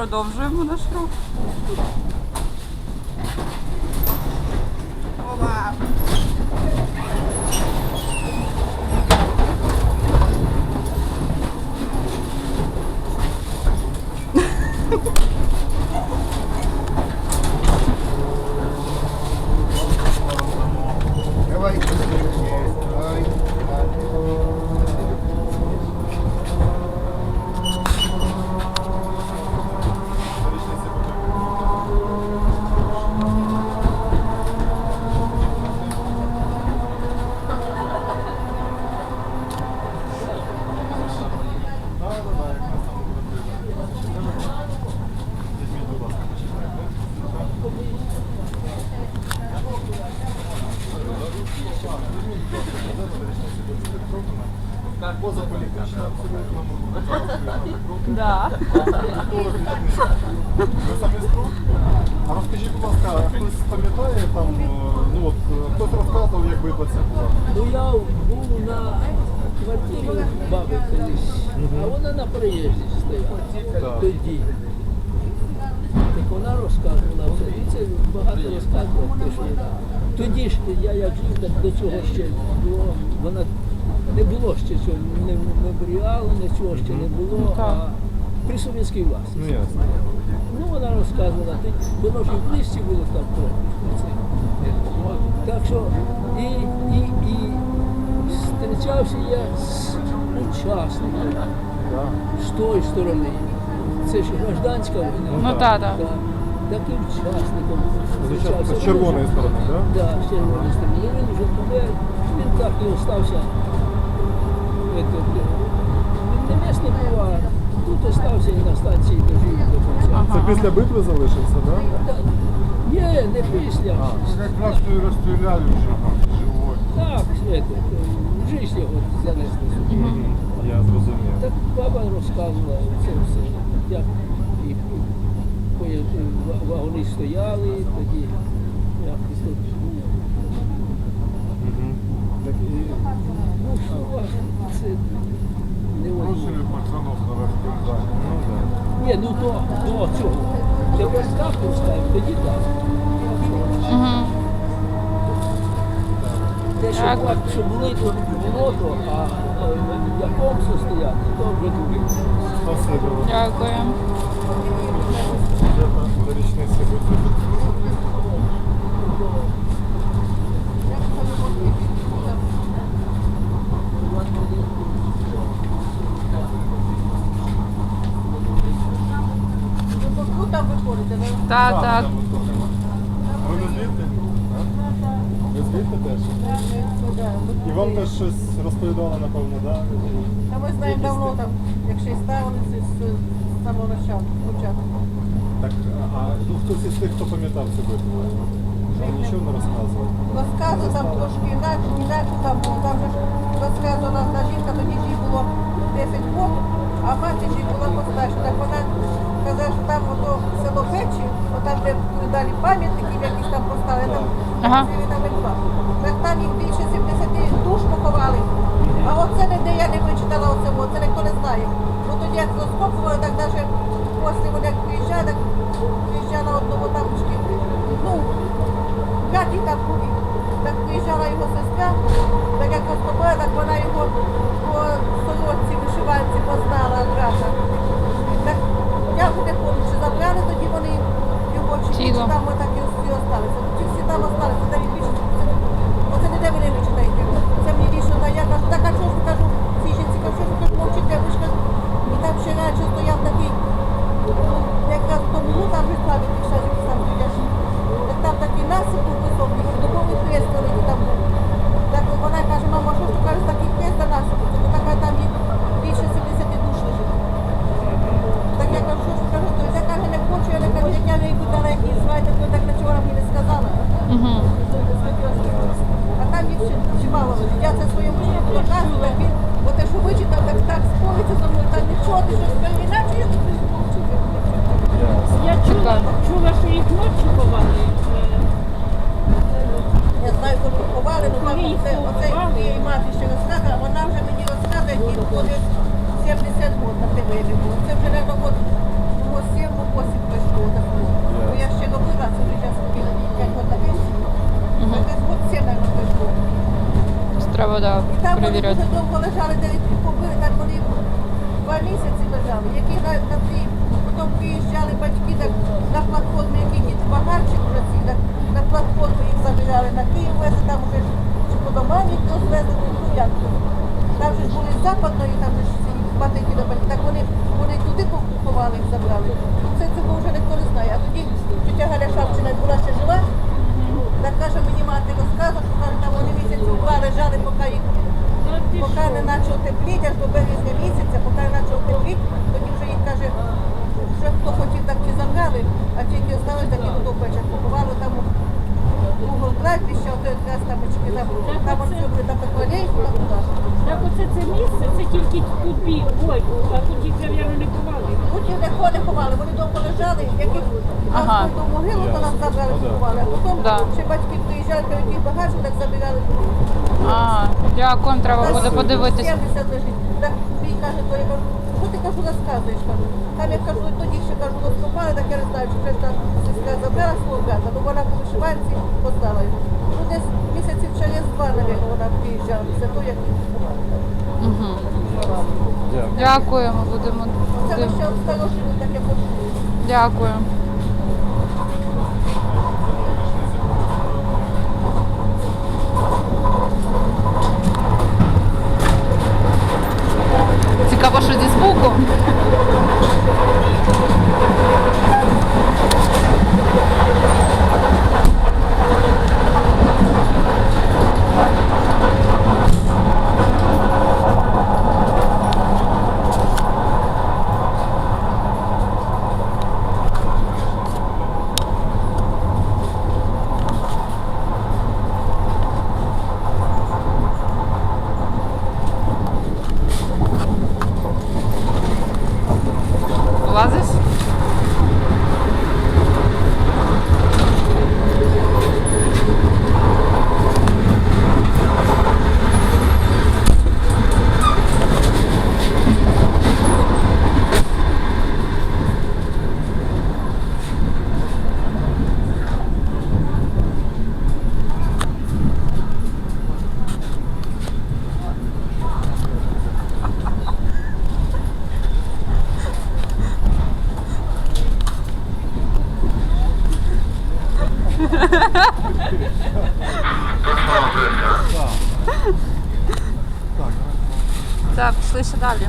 Продовжуємо наш рух. Да. Ви самі? А розкажіть, будь ласка, хтось пам'ятає там, е, ну от е, хтось розказував, як ця була? Ну я був на квартирі баби колись, а вона на приїзді стояла Так. тоді. Так вона розказувала, це багато розказувала. що Тоді ж я як жив, до цього ще було, вона не було ще цього не меморіалу, нічого ще не було, а при совєтській власті. Ну ясно. Ну, вона розказувала, ти, воно ж і в листі було там трохи. Так що і, і, і зустрічався я з учасниками з тої сторони. Це ж гражданська війна. Ну так, так. Таким учасником Звичайно, з червоної сторони, так? Так, да, з червоної сторони. Ну, Він вже він так і остався. Він не місний був, а тут остався і на станції дожив до кінця. Ага. Це після битви залишився, так? Та- Ні, не після. Как раз ты расстреляли уже, живой. Так, это, в жизнь його занесли сюди. Я зрозумів. Так баба розказувала це все. Як поє- ва- вагони стояли, тоді як і тут. Так і- Ну, що це не. Ну так. Ні, ну до, до цього. Тепер так пускаємо, тоді так. Так. так, що були тут було, то, а в якому состоянні, то вже друге. Спасибо. Дякую. До річниці ви? Так, так. Ви не звідти? Ви теж? І вам теж щось розповідали, напевно, так? Та ми знаємо давно там, як ще й ставили з, самого початку. початку. Так, а ну, хтось із тих, хто пам'ятав цю битву, вам нічого не розказував? Розказу там трошки інакше, інакше там було. Там же ж розказувала одна жінка, тоді їй було 10 років, а мати їй була постарша. Так вона казала, що там ото село Печі, отам, де далі пам'ятників якісь там поставили, там Ага. там не була. Так там більше 70 виходити з Бельвіна, я тут Я чула, чула, що їх ночі ховали. Е, я знаю, що поховали, але ну, там оце, оце моєї мати ще розказала, вона вже мені розказує, їй ходить 70 років на тебе не. Це вже треба от по 7 по 8 пройшло. Бо я ще робила, це вже зараз робила 5 років на пенсію. Це от 7 років пройшло. Треба, да, перевіряти. І там вони дуже довго лежали 9 років місяці лежали. Які на, на ті, потім приїжджали батьки так, на платформі, який ті багатчик вже ці, так, на платформу їх забирали на Київ, везли, там вже чи по домам їх розвезли, ну як то. Там же ж були западної, там же ж ці батьки до батьків, так вони, вони туди поховали, їх забрали. Ну, Це цього вже ніхто не знає. А тоді тетя Галя Шапчина була ще жива, так каже, мені мати розказувала, що каже, там вони місяці два лежали, поки їх Ну, Поки не почав тепліти, аж до березня місяця, поки не почав тепліти, тоді вже їх каже, вже хто хотів, так ті забрали, а тільки знали, так і до печах поховали там у угол кладбища, ото якраз там очки, там, там от сьогодні там таку алейку, туди. Так оце це місце, це тільки тут бій, ой, а тут їх, мабуть, не ховали. Тут їх ніхто не ховали, вони довго лежали, яких Ага. нас до могилу, то нас забрали, поховали, а потім Да. ще батьки приїжджали, то яких багато, так забирали. А, дякую, треба Та буде ж подивитися. 70 лежить. Так мій каже, то я кажу, що ти кажу, розказуєш? Кажу. Там я кажу, тоді ще кажу, розкопали, так я не знаю, чи вже та сестра забрала свого брата, ну вона по вишиванці поздала його. Ну десь місяців через два, навіть, вона приїжджала, після того, як їх поховали. Угу. Дякуємо, будемо. Почула. Дякую. Цікаво, що зі звуку. Так, пішли ще далі.